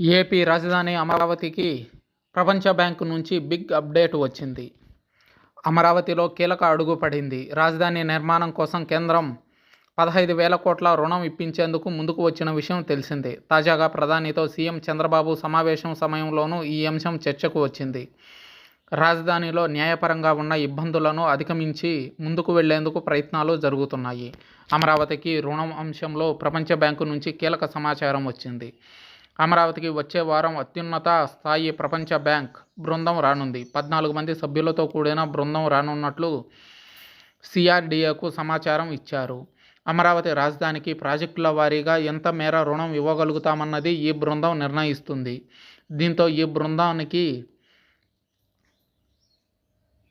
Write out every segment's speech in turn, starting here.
AP రాజధాని అమరావతికి ప్రపంచ బ్యాంకు నుంచి బిగ్ అప్డేట్ వచ్చింది. అమరావతిలో కీలక అడుగు పడింది. రాజధాని నిర్మాణం కోసం కేంద్రం పదహైదు వేల కోట్ల రుణం ఇప్పించేందుకు ముందుకు వచ్చిన విషయం తెలిసిందే. తాజాగా ప్రధానితో సీఎం చంద్రబాబు సమావేశం సమయంలోనూ ఈ అంశం చర్చకు వచ్చింది. రాజధానిలో న్యాయపరంగా ఉన్న ఇబ్బందులను అధిగమించి ముందుకు వెళ్ళేందుకు ప్రయత్నాలు జరుగుతున్నాయి. అమరావతికి రుణం అంశంలో ప్రపంచ బ్యాంకు నుంచి కీలక సమాచారం వచ్చింది. అమరావతికి వచ్చే వారం అత్యున్నత స్థాయి ప్రపంచ బ్యాంక్ బృందం రానుంది. పద్నాలుగు మంది సభ్యులతో కూడిన బృందం రానున్నట్లు సిఆర్డీఏకు సమాచారం ఇచ్చారు. అమరావతి రాజధానికి ప్రాజెక్టుల వారీగా ఎంత మేర రుణం ఇవ్వగలుగుతామన్నది ఈ బృందం నిర్ణయిస్తుంది. దీంతో ఈ బృందానికి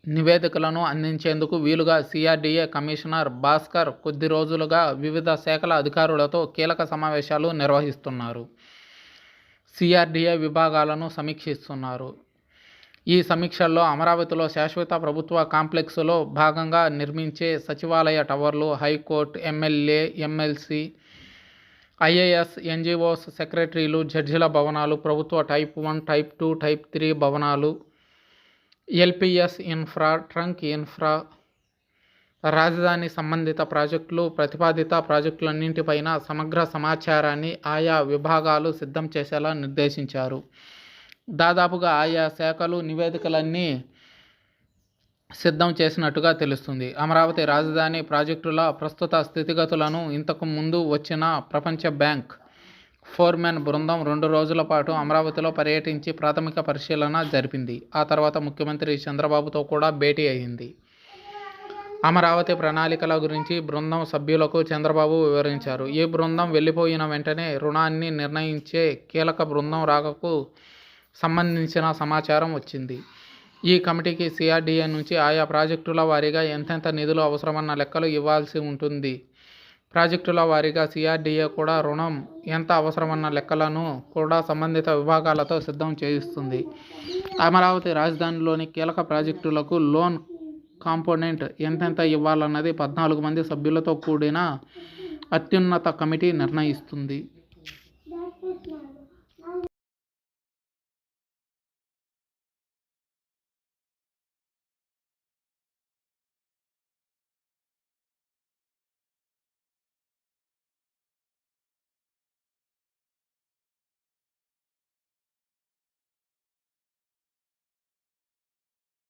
నివేదికలను అందించేందుకు వీలుగా సిఆర్డీఏ కమిషనర్ భాస్కర్ కొద్ది రోజులుగా వివిధ శాఖల అధికారులతో కీలక సమావేశాలు నిర్వహిస్తున్నారు. సిఆర్డీఏ విభాగాలను సమీక్షిస్తున్నారు. ఈ సమీక్షల్లో అమరావతిలో శాశ్వత ప్రభుత్వ కాంప్లెక్స్లో భాగంగా నిర్మించే సచివాలయ టవర్లు high court MLA MLC IAS NGOs సెక్రటరీలు జడ్జిల భవనాలు ప్రభుత్వ type one type two type three భవనాలు ఎల్పిఎస్ ఇన్ఫ్రా ట్రంక్ ఇన్ఫ్రా రాజధాని సంబంధిత ప్రాజెక్టులు ప్రతిపాదిత ప్రాజెక్టులన్నింటిపైన సమగ్ర సమాచారాన్ని ఆయా విభాగాలు సిద్ధం చేసేలా నిర్దేశించారు. దాదాపుగా ఆయా శాఖలు నివేదికలన్నీ సిద్ధం చేసినట్టుగా తెలుస్తుంది. అమరావతి రాజధాని ప్రాజెక్టుల ప్రస్తుత స్థితిగతులను ఇంతకు ముందు వచ్చిన ప్రపంచ బ్యాంక్ ఫోర్మెన్ బృందం రెండు రోజుల పాటు అమరావతిలో పర్యటించి ప్రాథమిక పరిశీలన జరిపింది. ఆ తర్వాత ముఖ్యమంత్రి చంద్రబాబుతో కూడా భేటీ అయింది. అమరావతి ప్రణాళికల గురించి బృందం సభ్యులకు చంద్రబాబు వివరించారు. ఈ బృందం వెళ్ళిపోయిన వెంటనే రుణాన్ని నిర్ణయించే కీలక బృందం రాకకు సంబంధించిన సమాచారం వచ్చింది. ఈ కమిటీకి సిఆర్డీఏ నుంచి ఆయా ప్రాజెక్టుల వారీగా ఎంతెంత నిధులు అవసరమన్న లెక్కలు ఇవ్వాల్సి ఉంటుంది. ప్రాజెక్టుల వారీగా సిఆర్డీఏ కూడా రుణం ఎంత అవసరమన్న లెక్కలను కూడా సంబంధిత విభాగాలతో సిద్ధం చేయిస్తుంది. అమరావతి రాజధానిలోని కీలక ప్రాజెక్టులకు లోన్ కాంపోనెంట్ ఎంతెంత ఇవ్వాలన్నది పద్నాలుగు మంది సభ్యులతో కూడిన అత్యున్నత కమిటీ నిర్ణయిస్తుంది.